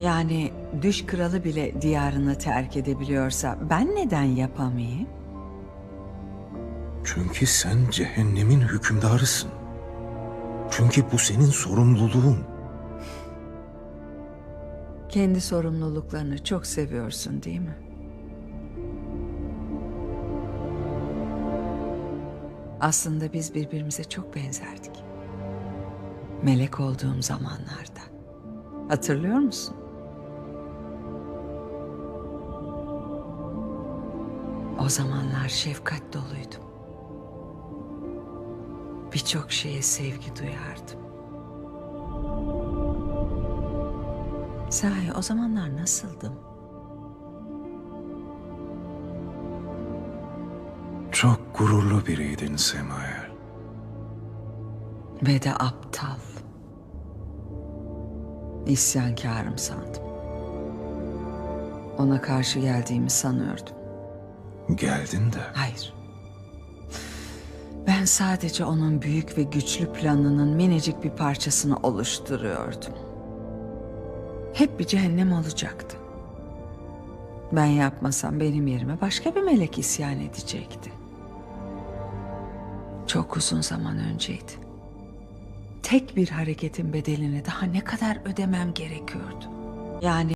Yani düş kralı bile diyarını terk edebiliyorsa ben neden yapamayayım? Çünkü sen cehennemin hükümdarısın. Çünkü bu senin sorumluluğun. Kendi sorumluluklarını çok seviyorsun değil mi? Aslında biz birbirimize çok benzerdik. Melek olduğum zamanlarda. Hatırlıyor musun? O zamanlar şefkat doluydum. Birçok şeye sevgi duyardım. Sahi o zamanlar nasıldım? Çok gururlu biriydin Semael. Ve de aptal. İsyankarım sandım. Ona karşı geldiğimi sanıyordum. Geldin de Hayır. Ben sadece onun büyük ve güçlü planının minicik bir parçasını oluşturuyordum. Hep bir cehennem olacaktı. Ben yapmasam benim yerime başka bir melek isyan edecekti. Çok uzun zaman önceydi. Tek bir hareketin bedelini daha ne kadar ödemem gerekiyordu? Yani